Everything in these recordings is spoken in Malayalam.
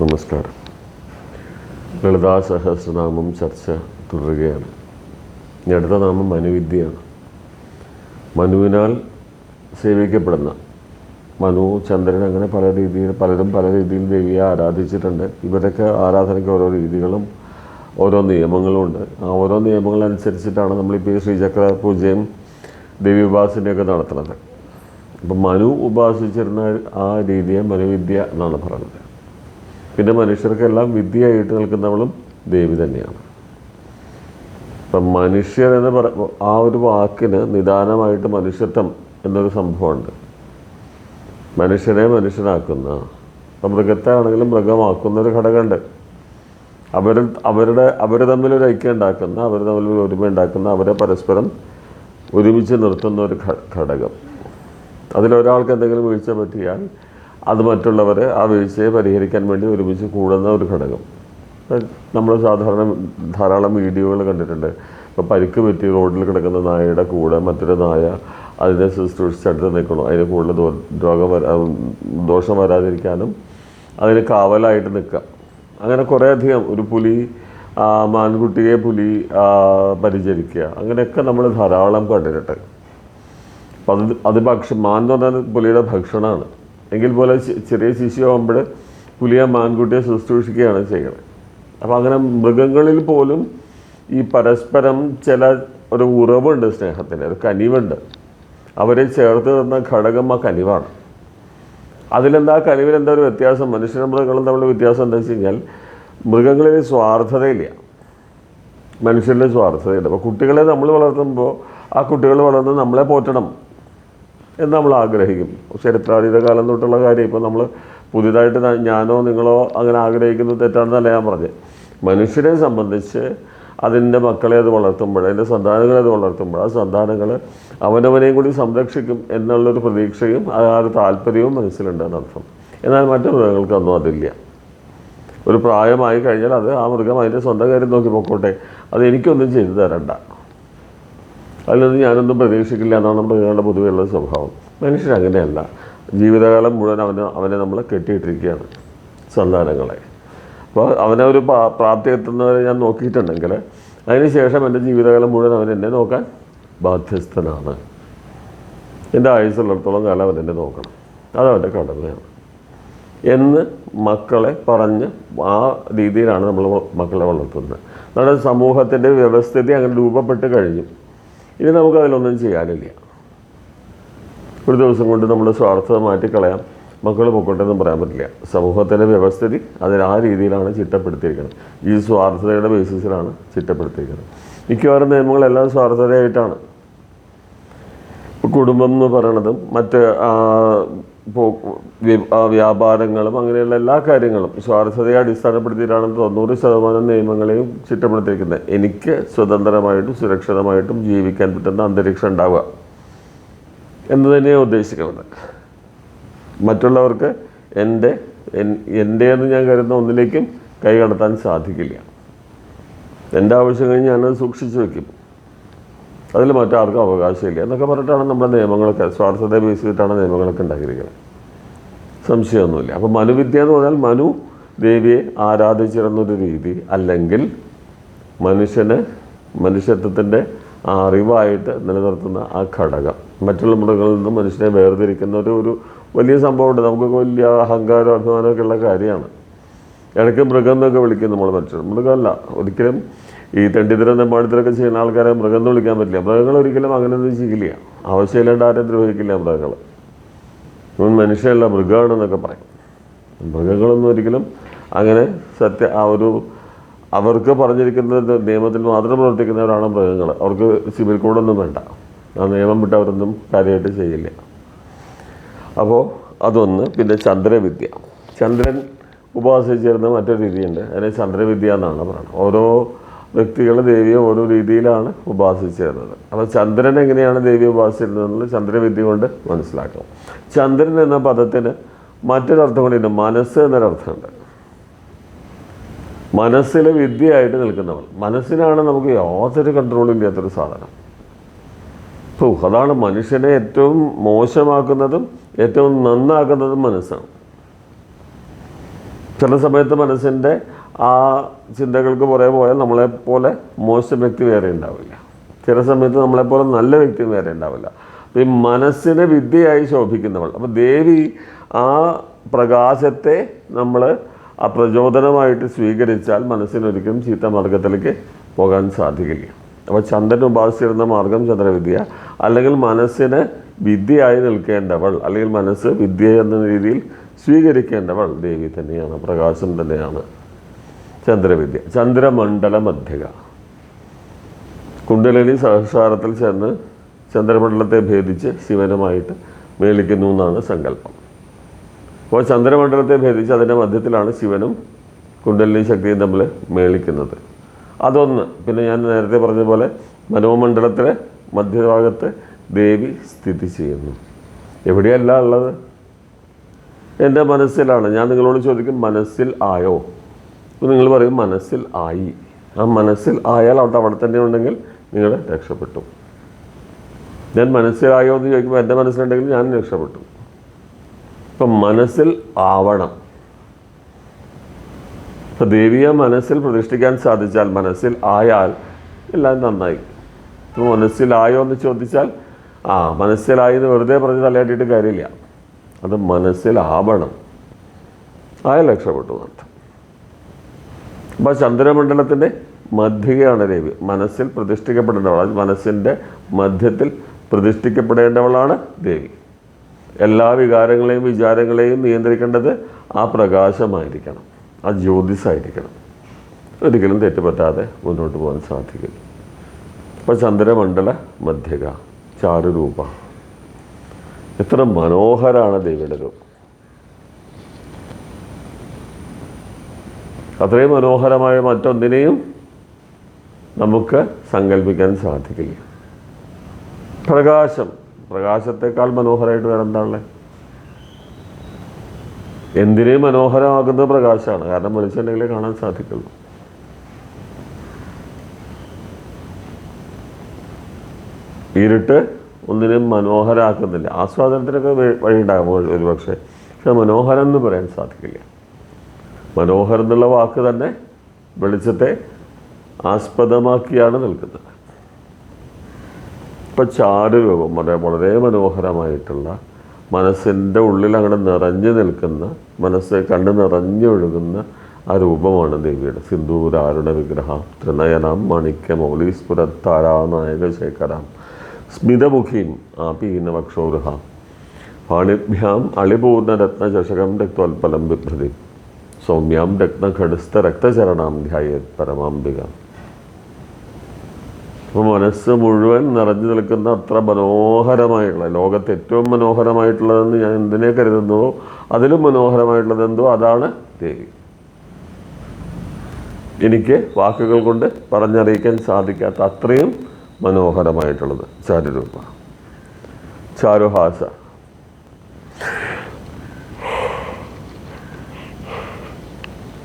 നമസ്കാരം. ലളിതാ സഹസ്രനാമം ചർച്ച തുടരുകയാണ്. അടുത്ത നാമം മനുവിദ്യയാണ്. മനുവിനാൽ സേവിക്കപ്പെടുന്ന മനു ചന്ദ്രൻ അങ്ങനെ പല രീതിയിൽ പലരും പല രീതിയിൽ ദേവിയെ ആരാധിച്ചിട്ടുണ്ട്. ഇവരൊക്കെ ആരാധനയ്ക്ക് ഓരോ രീതികളും ഓരോ നിയമങ്ങളും ഉണ്ട്. ആ ഓരോ നിയമങ്ങളനുസരിച്ചിട്ടാണ് നമ്മളിപ്പോൾ ഈ ശ്രീചക്ര പൂജയും ദേവി ഉപാസനയൊക്കെ നടത്തുന്നത്. അപ്പം മനു ഉപാസിച്ചിരുന്ന ആ രീതിയെ മനുവിദ്യ എന്നാണ് പറയുന്നത്. പിന്നെ മനുഷ്യർക്കെല്ലാം വിദ്യയായിട്ട് നിൽക്കുന്നവളും ദേവി തന്നെയാണ്. അപ്പം മനുഷ്യർ എന്ന് പറ ആ ഒരു വാക്കിന് നിദാനമായിട്ട് മനുഷ്യത്വം എന്നൊരു സംഭവമുണ്ട്. മനുഷ്യനെ മനുഷ്യനാക്കുന്ന മൃഗത്തെ ആണെങ്കിലും മൃഗമാക്കുന്ന ഒരു ഘടകമുണ്ട്. അവർ അവരുടെ അവർ ഒരു ഐക്യം ഉണ്ടാക്കുന്ന അവർ തമ്മിൽ ഒരു ഒരുമ ഉണ്ടാക്കുന്ന അവരെ പരസ്പരം ഒരുമിച്ച് നിർത്തുന്ന ഒരു ഘടകം. അതിലൊരാൾക്ക് എന്തെങ്കിലും വീഴ്ച പറ്റിയാൽ അത് മറ്റുള്ളവരെ ആ വീഴ്ചയെ പരിഹരിക്കാൻ വേണ്ടി ഒരുമിച്ച് കൂടുന്ന ഒരു ഘടകം. നമ്മൾ സാധാരണ ധാരാളം വീഡിയോകൾ കണ്ടിട്ടുണ്ട്. ഇപ്പോൾ പരിക്ക് പറ്റി റോഡിൽ കിടക്കുന്ന നായയുടെ കൂടെ മറ്റൊരു നായ അതിനെ ശുശ്രൂഷിച്ചടുത്ത് നിൽക്കണം അതിന് കൂടുതൽ ദോ- രോഗം വരാ ദോഷം വരാതിരിക്കാനും അതിന് കാവലായിട്ട് നിൽക്കാം അങ്ങനെ കുറേയധികം ഒരു പുലി മാൻകുട്ടിയെ പുലി പരിചരിക്കുക. അങ്ങനെയൊക്കെ നമ്മൾ ധാരാളം കണ്ടിട്ടുണ്ട്. അപ്പം അത് അത് ഭക്ഷ മാൻ എന്ന് പറഞ്ഞാൽ പുലിയുടെ ഭക്ഷണമാണ്. എങ്കിൽ പോലെ ചെറിയ ശിശുവാകുമ്പോൾ പുലിയെ മാൻകുട്ടിയെ ശുശ്രൂഷിക്കുകയാണ് ചെയ്യുന്നത്. അപ്പോൾ അങ്ങനെ മൃഗങ്ങളിൽ പോലും ഈ പരസ്പരം ചില ഒരു ഉറവുണ്ട് സ്നേഹത്തിന് ഒരു കനിവുണ്ട്. അവരെ ചേർത്ത് നിർന്ന ഘടകം ആ കനിവാണ്. അതിലെന്താ കനിവിൽ എന്താ ഒരു വ്യത്യാസം? മനുഷ്യരും മൃഗങ്ങളും തമ്മിലുള്ള വ്യത്യാസം എന്താ വെച്ച് കഴിഞ്ഞാൽ മൃഗങ്ങളിൽ സ്വാർത്ഥതയില്ല. മനുഷ്യരിൽ സ്വാർത്ഥതയുണ്ട്. അപ്പോൾ കുട്ടികളെ നമ്മൾ വളർത്തുമ്പോൾ ആ കുട്ടികൾ വളർന്ന് നമ്മളെ പോറ്റണം. എന്ന് നമ്മൾ ആഗ്രഹിക്കും. ചരിത്രാതീത കാലം തൊട്ടുള്ള കാര്യം. ഇപ്പോൾ നമ്മൾ പുതിയതായിട്ട് ഞാനോ നിങ്ങളോ അങ്ങനെ ആഗ്രഹിക്കുന്നത് തെറ്റാണെന്നല്ല ഞാൻ പറഞ്ഞത് മനുഷ്യരെ സംബന്ധിച്ച് അതിന്റെ മക്കളെ അത് വളർത്തുമ്പോൾ അതിന്റെ സന്താനങ്ങളെ അത് വളർത്തുമ്പോൾ ആ സന്താനങ്ങൾ അവനവനെയും കൂടി സംരക്ഷിക്കും എന്നുള്ളൊരു പ്രതീക്ഷയും ആ ഒരു താല്പര്യവും മനസ്സിലുണ്ട് എന്നർത്ഥം. എന്നാൽ മറ്റു മൃഗങ്ങൾക്കൊന്നും അതില്ല. ഒരു പ്രായമായി കഴിഞ്ഞാൽ അത് ആ മൃഗം അതിന്റെ സ്വന്തം കാര്യം നോക്കി പൊക്കോട്ടെ. അത് എനിക്കൊന്നും ചെയ്തു തരണ്ട. അതിലൊന്നും ഞാനൊന്നും പ്രതീക്ഷിക്കില്ല എന്നാണ് മൃഗങ്ങളുടെ പൊതുവെയുള്ള സ്വഭാവം. മനുഷ്യൻ അങ്ങനെയല്ല. ജീവിതകാലം മുഴുവൻ അവന് അവനെ നമ്മൾ കെട്ടിയിട്ടിരിക്കുകയാണ് സന്താനങ്ങളെ. അപ്പോൾ അവനെ ഒരു പ്രാ- പ്രാപ്തി എത്തുന്നവരെ ഞാൻ നോക്കിയിട്ടുണ്ടെങ്കിൽ അതിനുശേഷം എന്റെ ജീവിതകാലം മുഴുവൻ അവൻ എന്നെ നോക്കാൻ ബാധ്യസ്ഥനാണ്. എന്റെ ആയുസ്സുള്ളിടത്തോളം കാലം അവൻ എന്നെ നോക്കണം. അതവന്റെ കടമയാണ്. എന്ന് മക്കളെ പറഞ്ഞ് ആ രീതിയിലാണ് നമ്മൾ മക്കളെ വളർത്തുന്നത്. നമ്മുടെ സമൂഹത്തിന്റെ വ്യവസ്ഥിതി അങ്ങനെ രൂപപ്പെട്ട് കഴിഞ്ഞു. ഇനി നമുക്ക് അതിലൊന്നും ചെയ്യാനില്ല. ഒരു ദിവസം കൊണ്ട് നമ്മൾ സ്വാർത്ഥത മാറ്റിക്കളയാം മക്കൾ പൊക്കോട്ടെന്നും പറയാൻ പറ്റില്ല. സമൂഹത്തിന്റെ വ്യവസ്ഥിതി അതിൽ ആ രീതിയിലാണ് ചിട്ടപ്പെടുത്തിയിരിക്കുന്നത്. ഈ സ്വാർത്ഥതയുടെ ബേസിസിലാണ് ചിട്ടപ്പെടുത്തിയിരിക്കുന്നത്. മിക്കവാറും നിയമങ്ങളെല്ലാം സ്വാർത്ഥതയായിട്ടാണ്. കുടുംബം എന്ന് പറയണതും മറ്റ് ആ, വ്യാപാരങ്ങളും അങ്ങനെയുള്ള എല്ലാ കാര്യങ്ങളും സ്വാർത്ഥതയെ അടിസ്ഥാനപ്പെടുത്തിയിട്ടാണ് തൊണ്ണൂറ് ശതമാനം നിയമങ്ങളെയും ചിട്ടപ്പെടുത്തിയിരിക്കുന്നത്. എനിക്ക് സ്വതന്ത്രമായിട്ടും സുരക്ഷിതമായിട്ടും ജീവിക്കാൻ പറ്റുന്ന അന്തരീക്ഷം ഉണ്ടാവുക എന്ന് തന്നെയാണ് ഉദ്ദേശിക്കുന്നത്. മറ്റുള്ളവർക്ക് എന്റെ എൻ- എന്റെ എന്ന് ഞാൻ കരുതുന്ന ഒന്നിലേക്കും കൈ കടത്താൻ സാധിക്കില്ല. എന്റെ ആവശ്യം കഴിഞ്ഞ് ഞാനത് സൂക്ഷിച്ചു വെക്കും. അതിൽ മറ്റാർക്കും അവകാശമില്ല എന്നൊക്കെ പറഞ്ഞിട്ടാണ് നമ്മുടെ നിയമങ്ങളൊക്കെ സ്വാർത്ഥതയെ ബേസ് ചെയ്തിട്ടാണ് നിയമങ്ങളൊക്കെ ഉണ്ടാക്കിയിരിക്കുന്നത്. സംശയമൊന്നുമില്ല. അപ്പോൾ മനുവിദ്യ എന്ന് പറഞ്ഞാൽ മനു ദേവിയെ ആരാധിച്ചിരുന്നൊരു രീതി അല്ലെങ്കിൽ മനുഷ്യന് മനുഷ്യത്വത്തിന്റെ ആ അറിവായിട്ട് നിലനിർത്തുന്ന ആ ഘടകം. മറ്റുള്ള മൃഗങ്ങളിൽ നിന്നും മനുഷ്യനെ വേർതിരിക്കുന്ന ഒരു ഒരു വലിയ സംഭവമുണ്ട്. നമുക്കൊക്കെ വലിയ അഹങ്കാരം അഭിമാനമൊക്കെ ഉള്ള കാര്യമാണ്. ഇടയ്ക്ക് മൃഗം എന്നൊക്കെ വിളിക്കും നമ്മൾ മനുഷ്യർ. മൃഗമല്ല. ഒരിക്കലും ഈ തെണ്ടിത്തരം തെമ്പാടിത്തരമൊക്കെ ചെയ്യുന്ന ആൾക്കാരെ മൃഗം വിളിക്കാൻ പറ്റില്ല. മൃഗങ്ങൾ ഒരിക്കലും അങ്ങനെ ഒന്നും ചെയ്യില്ല ആവശ്യമില്ലാണ്ട് ആരെയും ദ്രോഹിക്കില്ല മൃഗങ്ങൾ ഇവൻ മനുഷ്യനല്ല മൃഗമാണെന്നൊക്കെ പറയും. മൃഗങ്ങളൊന്നും ഒരിക്കലും അങ്ങനെ സത്യ ആ ഒരു അവർക്ക് പറഞ്ഞിരിക്കുന്ന നിയമത്തിൽ മാത്രം പ്രവർത്തിക്കുന്നവരാണ് മൃഗങ്ങൾ. അവർക്ക് സിവിൽ കോഡൊന്നും വേണ്ട. ആ നിയമം വിട്ട് അവരൊന്നും കാര്യമായിട്ട് ചെയ്യില്ല. അപ്പോൾ അതൊന്ന്. പിന്നെ ചന്ദ്രവിദ്യ. ചന്ദ്രൻ ഉപാസിച്ചിരുന്ന മറ്റൊരു രീതിയുണ്ട്. അതിനെ ചന്ദ്രവിദ്യ എന്നാണ് പറയുന്നത്. ഓരോ വ്യക്തികൾ ദേവിയെ ഓരോ രീതിയിലാണ് ഉപാസിച്ചിരുന്നത്. അപ്പോൾ ചന്ദ്രൻ എങ്ങനെയാണ് ദേവിയെ ഉപാസിച്ചിരുന്നത് ചന്ദ്രവിദ്യ കൊണ്ട് മനസ്സിലാക്കാം ചന്ദ്രൻ എന്ന പദത്തിന് മറ്റൊരർത്ഥം കൂടിയുണ്ട് മനസ്സ് എന്നൊരർത്ഥമുണ്ട്. മനസ്സിലെ വിദ്യയായിട്ട് നിൽക്കുന്നവൾ. മനസ്സിനാണ് നമുക്ക് യാതൊരു കൺട്രോളും ഇല്ലാത്തൊരു സാധനം. ഇപ്പോൾ അതാണ് മനുഷ്യനെ ഏറ്റവും മോശമാക്കുന്നതും ഏറ്റവും നന്നാക്കുന്നതും മനസ്സാണ്. ചില സമയത്ത് മനസ്സിന്റെ ആ ചിന്തകൾക്ക് പുറകെ പോയാൽ നമ്മളെപ്പോലെ മോശം വ്യക്തി വേറെ ഉണ്ടാവില്ല. ചില സമയത്ത് നമ്മളെപ്പോലെ നല്ല വ്യക്തി വേറെ ഉണ്ടാവില്ല. അപ്പം ഈ മനസ്സിനെ വിദ്യയായി ശോഭിക്കുന്നവൾ. അപ്പം ദേവി ആ പ്രകാശത്തെ നമ്മൾ ആ പ്രചോദനമായിട്ട് സ്വീകരിച്ചാൽ മനസ്സിനൊരിക്കലും ചീത്ത മാർഗത്തിലേക്ക് പോകാൻ സാധിക്കില്ല. അപ്പോൾ ചന്ദ്രൻ ഉപാസിച്ചിരുന്ന മാർഗം ചന്ദ്രവിദ്യ അല്ലെങ്കിൽ മനസ്സിന് വിദ്യയായി നിൽക്കേണ്ടവൾ അല്ലെങ്കിൽ മനസ്സ് വിദ്യ എന്ന രീതിയിൽ സ്വീകരിക്കേണ്ടവൾ ദേവി തന്നെയാണ് പ്രകാശം തന്നെയാണ്. ചന്ദ്രവിദ്യ. ചന്ദ്രമണ്ഡല മധ്യക കുണ്ടലിനി സഹസ്രാരത്തിൽ ചെന്ന് ചന്ദ്രമണ്ഡലത്തെ ഭേദിച്ച് ശിവനുമായിട്ട് മേളിക്കുന്നു എന്നാണ് സങ്കല്പം. അപ്പോൾ ചന്ദ്രമണ്ഡലത്തെ ഭേദിച്ച് അതിന്റെ മധ്യത്തിലാണ് ശിവനും കുണ്ടലിനി ശക്തിയും തമ്മിൽ മേളിക്കുന്നത്. അതൊന്ന് പിന്നെ ഞാൻ നേരത്തെ പറഞ്ഞ പോലെ മനോമണ്ഡലത്തിലെ മധ്യഭാഗത്ത് ദേവി സ്ഥിതി ചെയ്യുന്നു. എവിടെയല്ല ഉള്ളത്? എന്റെ മനസ്സിലാണ്. ഞാൻ നിങ്ങളോട് ചോദിക്കും മനസ്സിൽ ആയോ? അപ്പോൾ നിങ്ങൾ പറയും മനസ്സിൽ ആയി. ആ മനസ്സിൽ ആയാൽ അവിടെ അവിടെ തന്നെ ഉണ്ടെങ്കിൽ നിങ്ങൾ രക്ഷപ്പെട്ടു. ഞാൻ മനസ്സിലായോ എന്ന് ചോദിക്കുമ്പോൾ എന്റെ മനസ്സിലുണ്ടെങ്കിൽ ഞാൻ രക്ഷപ്പെട്ടു. ഇപ്പം മനസ്സിൽ ആവണം. ഇപ്പം ദേവിയെ മനസ്സിൽ പ്രതിഷ്ഠിക്കാൻ സാധിച്ചാൽ മനസ്സിൽ ആയാൽ എല്ലാം നന്നായി. ഇപ്പം മനസ്സിലായോ എന്ന് ചോദിച്ചാൽ ആ മനസ്സിലായി എന്ന് വെറുതെ പറഞ്ഞ് തലയാട്ടിയിട്ട് കാര്യമില്ല. അത് മനസ്സിലാവണം. ആയാൽ രക്ഷപ്പെട്ടു എന്നർത്ഥം അപ്പോൾ ചന്ദ്രമണ്ഡലത്തിന്റെ മധ്യകയാണ് ദേവി മനസ്സിൽ പ്രതിഷ്ഠിക്കപ്പെടേണ്ടവളാണ് മനസ്സിന്റെ മധ്യത്തിൽ പ്രതിഷ്ഠിക്കപ്പെടേണ്ടവളാണ് ദേവി എല്ലാ വികാരങ്ങളെയും വിചാരങ്ങളെയും നിയന്ത്രിക്കേണ്ടത് ആ പ്രകാശമായിരിക്കണം. ആ ജ്യോതിസായിരിക്കണം. ഒരിക്കലും തെറ്റുപറ്റാതെ മുന്നോട്ട് പോകാൻ സാധിക്കും അപ്പോൾ ചന്ദ്രമണ്ഡല മധ്യക ചാരുരൂപ. എത്ര മനോഹരാണ് ദേവിയുടെ രൂപം. അത്രയും മനോഹരമായ മറ്റൊന്നിനെയും നമുക്ക് സങ്കല്പിക്കാൻ സാധിക്കില്ല. പ്രകാശം. പ്രകാശത്തെക്കാൾ മനോഹരമായിട്ട് വേറെ എന്താണല്ലേ എന്തിനേയും മനോഹരമാക്കുന്നത് പ്രകാശമാണ്. കാരണം വെളിച്ചുണ്ടെങ്കിലേ കാണാൻ സാധിക്കുള്ളൂ. ഇരുട്ട് ഒന്നിനും മനോഹരമാക്കുന്നില്ല ആസ്വാദനത്തിനൊക്കെ വഴി- വഴിയുണ്ടാകും ഒരു പക്ഷേ പക്ഷെ മനോഹരം എന്ന് പറയാൻ സാധിക്കില്ല. മനോഹരം എന്നുള്ള വാക്ക് തന്നെ വെളിച്ചത്തെ ആസ്പദമാക്കിയാണ് നിൽക്കുന്നത്. ഇപ്പം ചാരുരൂപം വളരെ വളരെ മനോഹരമായിട്ടുള്ള മനസ്സിന്റെ ഉള്ളിൽ അങ്ങനെ നിറഞ്ഞു നിൽക്കുന്ന മനസ്സ് കണ്ട് നിറഞ്ഞൊഴുകുന്ന ആ രൂപമാണ് ദേവിയുടെ സിന്ദൂരാരുണ വിഗ്രഹം. ത്രിനയനം മണിക്യ മൗലീസ്ഫുരത്താരാനായക ശേഖരം സ്മിതമുഖീം ആപീനവക്ഷോരുഹ പാണിഭ്യാം അളിപൂർണരത്നചഷകം രക്തോൽപ്പലം ബിഭ്രതി സൗമ്യാം രത്നഘടസ്ഥ രക്തചരണം ധ്യായത് പരമാംബിക. അപ്പോൾ മനസ്സ് മുഴുവൻ നിറഞ്ഞു നിൽക്കുന്ന അത്ര മനോഹരമായിട്ടുള്ള ലോകത്ത് ഏറ്റവും മനോഹരമായിട്ടുള്ളതെന്ന് ഞാൻ എന്തിനെ കരുതുന്നുവോ അതിലും മനോഹരമായിട്ടുള്ളത് എന്തോ അതാണ് ദേവി. എനിക്ക് വാക്കുകൾ കൊണ്ട് പറഞ്ഞറിയിക്കാൻ സാധിക്കാത്ത അത്രയും മനോഹരമായിട്ടുള്ളത് ചാരുരൂപ. ചാരുഹാസ.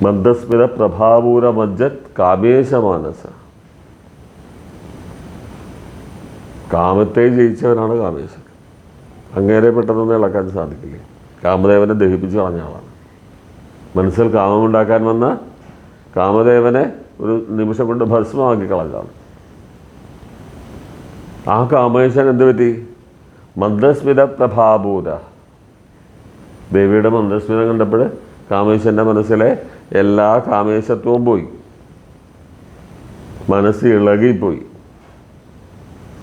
മന്ദസ്മിത പ്രഭാപൂര മജ്ജത് കാമേശമാനസ കാമത്തെ ജയിച്ചവനാണ് കാമേശൻ. അങ്ങേരെ പെട്ടെന്നൊന്നും ഇളക്കാൻ സാധിക്കില്ല? കാമദേവനെ ദഹിപ്പിച്ച് കളഞ്ഞ ആളാണ്. മനസ്സിൽ കാമമുണ്ടാക്കാൻ വന്ന കാമദേവനെ ഒരു നിമിഷം കൊണ്ട് ഭസ്മമാക്കി കളഞ്ഞാണ് ആ കാമേശൻ എന്ത് പറ്റി? മന്ദസ്മിത പ്രഭാപൂര ദേവിയുടെ മന്ദസ്മിതം കണ്ടപ്പോൾ കാമേശന്റെ മനസ്സിലെ എല്ലാ കാമേശത്വവും പോയി. മനസ്സ് ഇളകിപ്പോയി.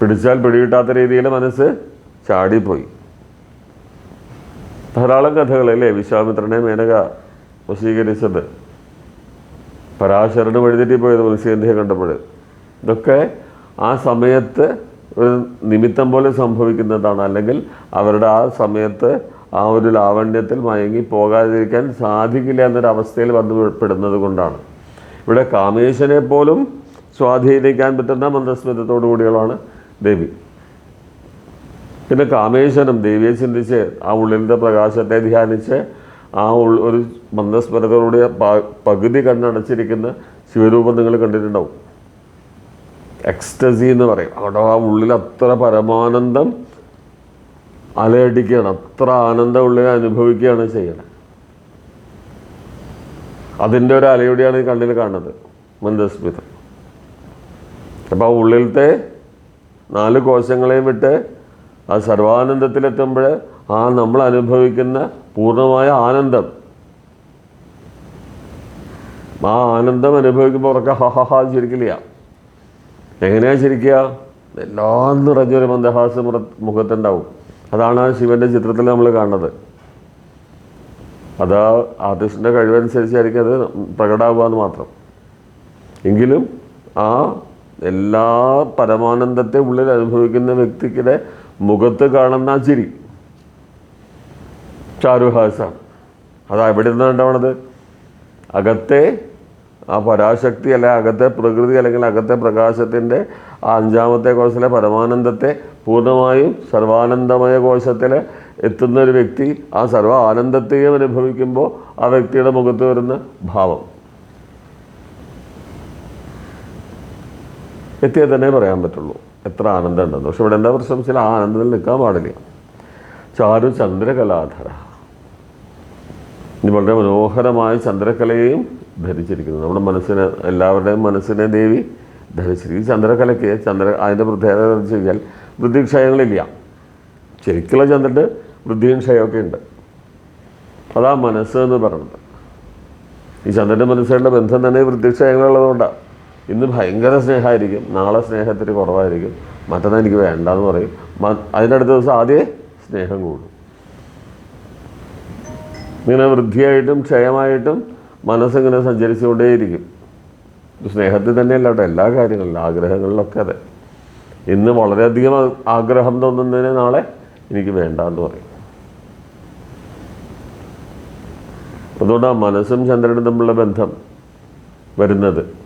പിടിച്ചാൽ പിടികിട്ടാത്ത രീതിയിൽ മനസ്സ് ചാടിപ്പോയി. ധാരാളം കഥകളല്ലേ വിശ്വാമിത്രനെ മേനക വശീകരിച്ചത്. പരാശരന് വഴിതെറ്റിപ്പോയത് മത്സ്യഗന്ധിയെ കണ്ടപ്പോൾ. ഇതൊക്കെ ആ സമയത്ത് ഒരു നിമിത്തം പോലെ സംഭവിക്കുന്നതാണ്. അല്ലെങ്കിൽ അവരുടെ ആ സമയത്ത് ആ ഒരു ലാവണ്യത്തിൽ മയങ്ങി പോകാതിരിക്കാൻ സാധിക്കില്ല എന്നൊരവസ്ഥയിൽ വന്നു പെടുന്നത് കൊണ്ടാണ്. ഇവിടെ കാമേശനെ പോലും സ്വാധീനിക്കാൻ പറ്റുന്ന മന്ദസ്മിതത്തോടു കൂടിയുള്ളതാണ് ദേവി. പിന്നെ കാമേശ്വരം ദേവിയെ ചിന്തിച്ച് ആ ഉള്ളിലത്തെ പ്രകാശത്തെ ധ്യാനിച്ച് ആ ഉൾ ഒരു മന്ദസ്മരതയോടെ പ- പകുതി കണ്ണടച്ചിരിക്കുന്ന ശിവരൂപം നിങ്ങൾ കണ്ടിട്ടുണ്ടാവും. എക്സ്റ്റസി എന്ന് പറയും. അവിടെ ആ ഉള്ളിൽ അത്ര പരമാനന്ദം അലയടിക്കുകയാണ്. അത്ര ആനന്ദമുള്ള അനുഭവിക്കുകയാണ് ചെയ്യുന്നത് അതിന്റെ ഒരു അലയോടെയാണ് ഈ കണ്ണിൽ കാണുന്നത് മന്ദസ്മിതം അപ്പോൾ ആ ഉള്ളിലത്തെ നാല് കോശങ്ങളെയും വിട്ട് ആ സർവാനന്ദത്തിലെത്തുമ്പോൾ ആ നമ്മൾ അനുഭവിക്കുന്ന പൂർണമായ ആനന്ദം. ആ ആനന്ദം അനുഭവിക്കുമ്പോൾ അവർക്ക് ഹഹഹാ ചിരിക്കില്ല എങ്ങനെയാ ചിരിക്കുക എല്ലാം നിറഞ്ഞൊരു മന്ദഹാസ മുഖത്തുണ്ടാവും. അതാണ് ആ ശിവന്റെ ചിത്രത്തിൽ നമ്മൾ കാണുന്നത്. അത് ആർട്ടിസ്റ്റിന്റെ കഴിവനുസരിച്ചായിരിക്കും അത് പ്രകടമാവുക എന്ന് മാത്രം. എങ്കിലും ആ എല്ലാ പരമാനന്ദത്തെ ഉള്ളിൽ അനുഭവിക്കുന്ന വ്യക്തിക്കിടെ മുഖത്ത് കാണുന്ന ആ ചിരി ചാരുഹാസാണ്. അത് എവിടെ നിന്നാണ് ഉണ്ടാവണത് അകത്തെ ആ പരാശക്തി അല്ലെ അകത്തെ പ്രകൃതി അല്ലെങ്കിൽ അകത്തെ പ്രകാശത്തിന്റെ ആ അഞ്ചാമത്തെ കോശത്തിലെ പരമാനന്ദത്തെ പൂർണമായും സർവാനന്ദമയ കോശത്തിൽ എത്തുന്ന ഒരു വ്യക്തി ആ സർവ ആനന്ദത്തെയും അനുഭവിക്കുമ്പോൾ ആ വ്യക്തിയുടെ മുഖത്ത് വരുന്ന ഭാവം. എത്തിയാൽ തന്നെ പറയാൻ പറ്റുള്ളൂ എത്ര ആനന്ദം ഉണ്ടെന്ന് പക്ഷെ ഇവിടെ എന്താ പ്രശ്നം? വെച്ചാൽ ആ ആനന്ദത്തിൽ നിൽക്കാൻ പാടില്ല. ചാരു ചന്ദ്രകലാധര. ഇനി വളരെ മനോഹരമായ ചന്ദ്രകലയെയും ധരിച്ചിരിക്കുന്നു. നമ്മുടെ മനസ്സിനെ എല്ലാവരുടെയും മനസ്സിനെ ദേവി ധരിച്ചിരിക്കും ചന്ദ്രകലയ്ക്ക് ചന്ദ്ര അതിന്റെ പ്രത്യേകത എന്ന് വെച്ച് കഴിഞ്ഞാൽ വൃദ്ധിക്ഷയങ്ങളില്ല. ശരിക്കുള്ള ചന്ദ്രന്റെ വൃദ്ധിയും ക്ഷയമൊക്കെ ഉണ്ട്. അതാ മനസ്സ് എന്ന് പറയുന്നത്. ഈ ചന്ദ്രന്റെ മനസ്സുകളുടെ ബന്ധം തന്നെ വൃദ്ധിക്ഷയങ്ങളുള്ളതുകൊണ്ടാണ് ഇന്ന് ഭയങ്കര സ്നേഹമായിരിക്കും. നാളെ സ്നേഹത്തിന് കുറവായിരിക്കും. മറ്റന്നാൾ എനിക്ക് വേണ്ടെന്ന് പറയും. അതിനടുത്ത അടുത്ത ദിവസം ആദ്യമേ സ്നേഹം കൂടും. ഇങ്ങനെ വൃദ്ധിയായിട്ടും ക്ഷയമായിട്ടും മനസ്സിങ്ങനെ സഞ്ചരിച്ചുകൊണ്ടേയിരിക്കും. സ്നേഹത്തിൽ തന്നെയല്ല കേട്ടോ എല്ലാ കാര്യങ്ങളിലും ആഗ്രഹങ്ങളിലൊക്കെ അതെ. ഇന്ന് വളരെയധികം ആഗ്രഹം തോന്നുന്നതിന് നാളെ എനിക്ക് വേണ്ട എന്ന് പറയും. അതുകൊണ്ട് ആ മനസ്സും ചന്ദ്രനും തമ്മിലുള്ള ബന്ധം വരുന്നത്.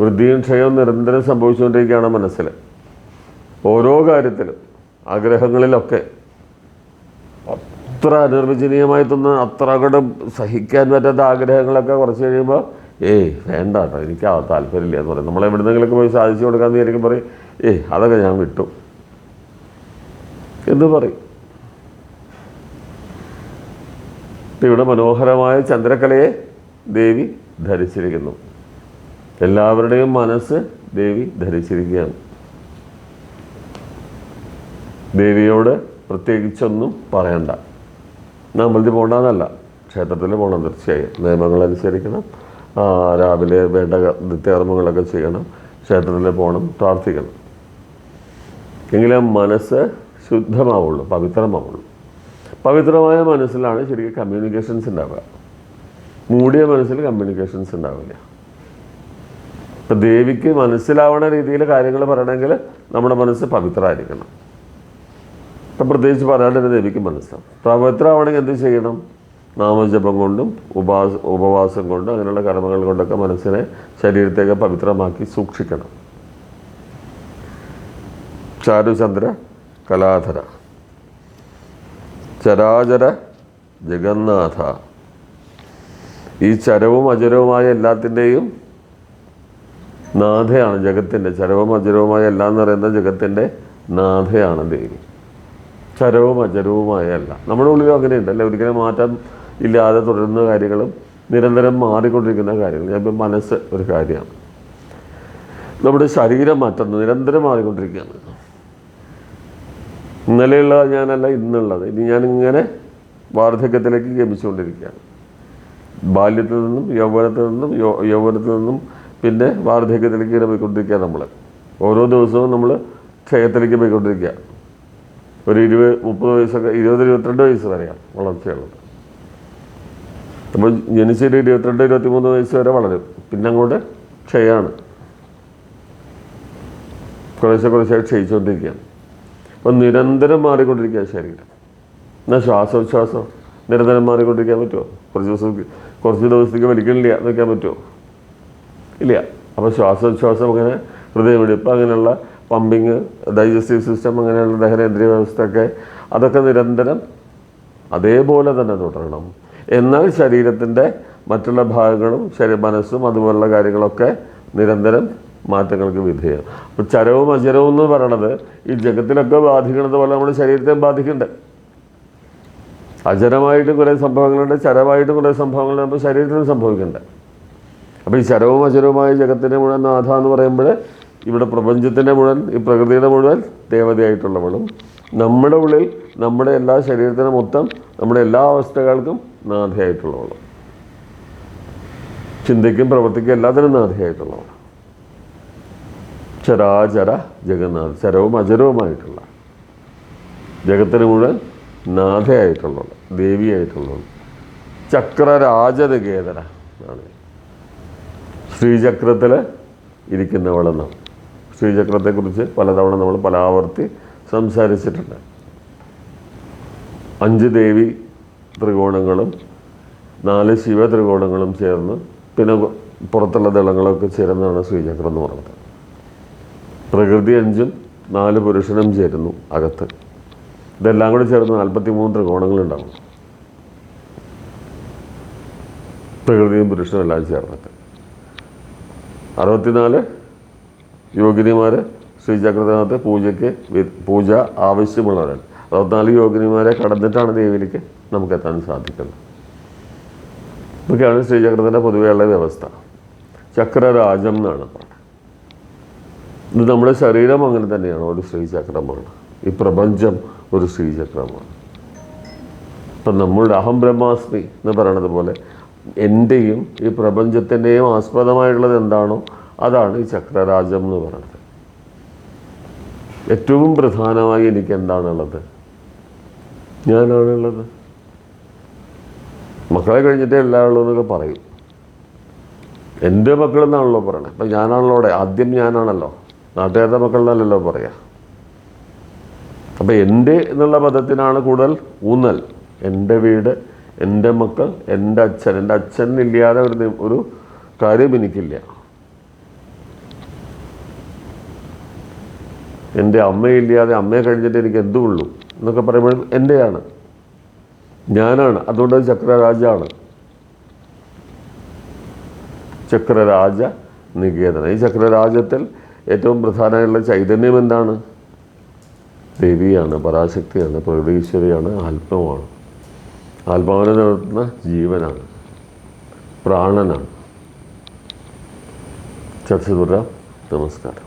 വൃദ്ധിയും ക്ഷയവും നിരന്തരം സംഭവിച്ചുകൊണ്ടിരിക്കുകയാണ് മനസ്സിൽ. ഓരോ കാര്യത്തിലും ആഗ്രഹങ്ങളിലൊക്കെ. അത്ര അനിർവചനീയമായി തോന്നുന്ന അത്ര അങ്ങോട്ട് സഹിക്കാൻ പറ്റാത്ത ആഗ്രഹങ്ങളൊക്കെ കുറച്ച് കഴിയുമ്പോൾ ഏയ് വേണ്ട കേട്ടോ എനിക്ക് ആ താല്പര്യമില്ല എന്ന് പറയും. നമ്മളെ എവിടുന്നെങ്കിലൊക്കെ പോയി സാധിച്ചു കൊടുക്കാമെന്ന് വിചാരിക്കും പറയും ഏയ് അതൊക്കെ ഞാൻ വിട്ടു. എന്ന് പറയും. ഇവിടെ മനോഹരമായ ചന്ദ്രകലയെ ദേവി ധരിച്ചിരിക്കുന്നു. എല്ലാവരുടെയും മനസ്സ് ദേവി ധരിച്ചിരിക്കുകയാണ്. ദേവിയോട് പ്രത്യേകിച്ചൊന്നും പറയണ്ട. ഞാൻ അമ്പലത്തിൽ പോകണ്ടെന്നല്ല ക്ഷേത്രത്തിൽ പോകണം തീർച്ചയായും. നിയമങ്ങൾ അനുസരിക്കണം. രാവിലെ വേണ്ട നിത്യകർമ്മങ്ങളൊക്കെ ചെയ്യണം. ക്ഷേത്രത്തിൽ പോകണം പ്രാർത്ഥിക്കണം. എങ്കിലേ മനസ്സ് ശുദ്ധമാവുള്ളൂ പവിത്രമാവുള്ളൂ. പവിത്രമായ മനസ്സിലാണ് ശരിക്കും കമ്മ്യൂണിക്കേഷൻസ് ഉണ്ടാവുക. മൂടിയ മനസ്സിൽ കമ്മ്യൂണിക്കേഷൻസ് ഉണ്ടാവില്ല. ഇപ്പം ദേവിക്ക് മനസ്സിലാവണ രീതിയിൽ കാര്യങ്ങൾ പറയണമെങ്കിൽ നമ്മുടെ മനസ്സ് പവിത്രമായിരിക്കണം. ഇപ്പം പ്രത്യേകിച്ച് പറയാണ്ട് ദേവിക്ക് മനസ്സിലാവും പവിത്രമാവണമെങ്കിൽ എന്ത് ചെയ്യണം? നാമജപം കൊണ്ടും ഉപാസ ഉപവാസം കൊണ്ടും അങ്ങനെയുള്ള കർമ്മങ്ങൾ കൊണ്ടൊക്കെ മനസ്സിനെ ശരീരത്തേക്ക് പവിത്രമാക്കി സൂക്ഷിക്കണം. ചാരുചന്ദ്ര കലാധര. ചരാചര ജഗന്നാഥ. ഈ ചരവും അചരവുമായ എല്ലാത്തിന്റെയും നാഥയാണ് ജഗത്തിന്റെ. ചരവും അചരവുമായ എല്ലാം എന്ന് പറയുന്ന ജഗത്തിന്റെ നാഥയാണ് ദേവി. ചരവും അചരവുമായ അല്ല നമ്മുടെ ഉള്ളിലും അങ്ങനെയുണ്ട്. അല്ലേ? ഒരിക്കലും മാറ്റം ഇല്ലാതെ തുടരുന്ന കാര്യങ്ങളും നിരന്തരം മാറിക്കൊണ്ടിരിക്കുന്ന കാര്യങ്ങൾ ചിലപ്പോൾ മനസ്സ് ഒരു കാര്യമാണ്. നമ്മുടെ ശരീരം മാറ്റുന്നു നിരന്തരം മാറിക്കൊണ്ടിരിക്കുകയാണ്. ഇന്നലെയുള്ള ഞാനല്ല ഇന്നുള്ളത്. ഇനി ഞാനിങ്ങനെ വാർദ്ധക്യത്തിലേക്ക് ഗമിച്ചുകൊണ്ടിരിക്കുകയാണ് ബാല്യത്തിൽ നിന്നും യൗവനത്തിൽ നിന്നും യൗവനത്തിൽ നിന്നും പിന്നെ വാർദ്ധക്യത്തിലേക്ക് ഇങ്ങനെ പോയിക്കൊണ്ടിരിക്കുക നമ്മൾ ഓരോ ദിവസവും നമ്മൾ ക്ഷയത്തിലേക്ക് പോയിക്കൊണ്ടിരിക്കുക ഒരു ഇരുപത് മുപ്പത് വയസ്സൊക്കെ ഇരുപത് ഇരുപത്തിരണ്ട് വയസ്സ് വരെയാണ് വളർച്ചയുള്ളത്. അപ്പോൾ ജനിച്ചൊരു ഇരുപത്തിരണ്ട് ഇരുപത്തിമൂന്ന് വയസ്സ് വരെ വളരും. പിന്നെ അങ്ങോട്ട് ക്ഷയമാണ് കുറേശ്ശെ കുറേശ്ശെ ക്ഷയിച്ചുകൊണ്ടിരിക്കുകയാണ്. അപ്പം നിരന്തരം മാറിക്കൊണ്ടിരിക്കുക ശരീരം. എന്നാൽ ശ്വാസോച്ഛ്വാസം നിരന്തരം മാറിക്കൊണ്ടിരിക്കാൻ പറ്റുമോ? കുറച്ച് ദിവസം കുറച്ച് ദിവസത്തേക്ക് വലിക്കണില്ല എന്ന് വെക്കാൻ പറ്റുമോ? ഇല്ല. അപ്പോൾ ശ്വാസോച്ഛ്വാസം അങ്ങനെ ഹൃദയമെടുപ്പ് അങ്ങനെയുള്ള പമ്പിങ് ഡൈജസ്റ്റീവ് സിസ്റ്റം അങ്ങനെയുള്ള ദഹനേന്ദ്രിയ വ്യവസ്ഥയൊക്കെ അതൊക്കെ നിരന്തരം അതേപോലെ തന്നെ തുടരണം. എന്നാൽ ശരീരത്തിന്റെ മറ്റുള്ള ഭാഗങ്ങളും ശരീര മനസ്സും അതുപോലുള്ള കാര്യങ്ങളൊക്കെ നിരന്തരം മാറ്റങ്ങൾക്ക് വിധേയം അപ്പോൾ ചരവും അചരവും എന്ന് പറയണത് ഈ ജഗത്തിലൊക്കെ ബാധിക്കുന്നത് പോലെ നമ്മുടെ ശരീരത്തെ ബാധിക്കുന്നുണ്ട്. അചരമായിട്ട് കുറേ സംഭവങ്ങളുണ്ട് ചരമായിട്ട് കുറേ സംഭവങ്ങളുണ്ട് നമ്മുടെ ശരീരത്തിന് സംഭവിക്കുന്നുണ്ട്. അപ്പോൾ ഈ ചരവും അചരവുമായ ജഗത്തിന്റെ മുഴുവൻ നാഥ എന്ന് പറയുമ്പോൾ ഇവിടെ പ്രപഞ്ചത്തിന്റെ മുഴുവൻ ഈ പ്രകൃതിയുടെ മുഴുവൻ ദേവതയായിട്ടുള്ളവളും. നമ്മുടെ ഉള്ളിൽ നമ്മുടെ എല്ലാ ശരീരത്തിനും മൊത്തം നമ്മുടെ എല്ലാ അവസ്ഥകൾക്കും നാഥയായിട്ടുള്ളവളും. ചിന്തയ്ക്കും പ്രവൃത്തിക്കും എല്ലാത്തിനും നാഥയായിട്ടുള്ളവൾ. ചരാചര ജഗന്നാഥ് ചരവും അചരവുമായിട്ടുള്ള. ജഗത്തിന് മുഴുവൻ നാഥയായിട്ടുള്ളത് ദേവിയായിട്ടുള്ളത് ചക്രരാജനികേതന ആണ് ശ്രീചക്രത്തിൽ ഇരിക്കുന്നവളെന്നാണ്. ശ്രീചക്രത്തെക്കുറിച്ച് പലതവണ നമ്മൾ പലാവർത്തി സംസാരിച്ചിട്ടുണ്ട്. അഞ്ച് ദേവി ത്രികോണങ്ങളും നാല് ശിവ ത്രികോണങ്ങളും ചേർന്ന് പിന്നെ പുറത്തുള്ള ദളങ്ങളൊക്കെ ചേർന്നാണ് ശ്രീചക്രം എന്ന് പറയുന്നത്. പ്രകൃതി അഞ്ചും നാല് പുരുഷനും ചേരുന്നു അകത്ത്. ഇതെല്ലാം കൂടി ചേർന്ന് നാൽപ്പത്തി മൂന്ന് ത്രികോണങ്ങളുണ്ടാവും പ്രകൃതിയും പുരുഷനും എല്ലാം ചേർന്നിട്ട്. അറുപത്തിനാല് യോഗിനിമാർ ശ്രീചക്രത്തിനകത്ത് പൂജയ്ക്ക് പൂജ ആവശ്യമുള്ളവരാണ്. അറുപത്തിനാല് യോഗിനിമാരെ കടന്നിട്ടാണ് ദേവിയിലേക്ക് നമുക്ക് എത്താൻ സാധിക്കുന്നത്. ഇതൊക്കെയാണ് ശ്രീചക്രത്തിന്റെ പൊതുവെയുള്ള വ്യവസ്ഥ. ചക്രരാജം എന്നാണ് ഇത് നമ്മുടെ ശരീരം അങ്ങനെ തന്നെയാണ്. ഒരു ശ്രീചക്രമാണ് ഈ പ്രപഞ്ചം ഒരു ശ്രീചക്രമാണ് ഇപ്പം നമ്മളുടെ അഹം ബ്രഹ്മാസ്മി എന്ന് പറയണത് പോലെ എന്റെയും ഈ പ്രപഞ്ചത്തിന്റെയും ആസ്പദമായിട്ടുള്ളത് എന്താണോ അതാണ് ഈ ചക്രരാജം എന്ന് പറയുന്നത്. ഏറ്റവും പ്രധാനമായി എനിക്ക് എന്താണുള്ളത് ഞാനാണുള്ളത്. മക്കളെ കഴിഞ്ഞിട്ടേ എല്ലാ എന്നൊക്കെ പറയും. എന്റെ മക്കൾ എന്നാണല്ലോ പറയണത് അപ്പം ഞാനാണല്ലോ അവിടെ. ആദ്യം ഞാനാണല്ലോ. നാട്ടുകാരുടെ മക്കളെന്നല്ലല്ലോ പറയാ. അപ്പം എന്റെ എന്നുള്ള പദത്തിനാണ് കൂടുതൽ ഊന്നൽ. എന്റെ വീട് എന്റെ മക്കൾ എന്റെ അച്ഛൻ. എന്റെ അച്ഛൻ ഇല്ലാതെ ഒരു ഒരു കാര്യം എനിക്കില്ല. എന്റെ അമ്മയില്ലാതെ അമ്മയെ കഴിഞ്ഞിട്ട് എനിക്ക് എന്തുള്ളൂ എന്നൊക്കെ പറയുമ്പോൾ എന്റെയാണ് ഞാനാണ്. അതുകൊണ്ട് അത് ചക്രരാജാണ്. ചക്രരാജ നികേതനം ഈ ചക്രരാജത്തിൽ ഏറ്റവും പ്രധാനമായിട്ടുള്ള ചൈതന്യം എന്താണ്? ദേവിയാണ് പരാശക്തിയാണ് പ്രകൃതീശ്വരിയാണ് ആത്മാവാണ്. ആത്മാവിനെ നടത്തുന്ന ജീവനാണ്. പ്രാണനാണ്. ചർച്ച തുടരാം നമസ്കാരം.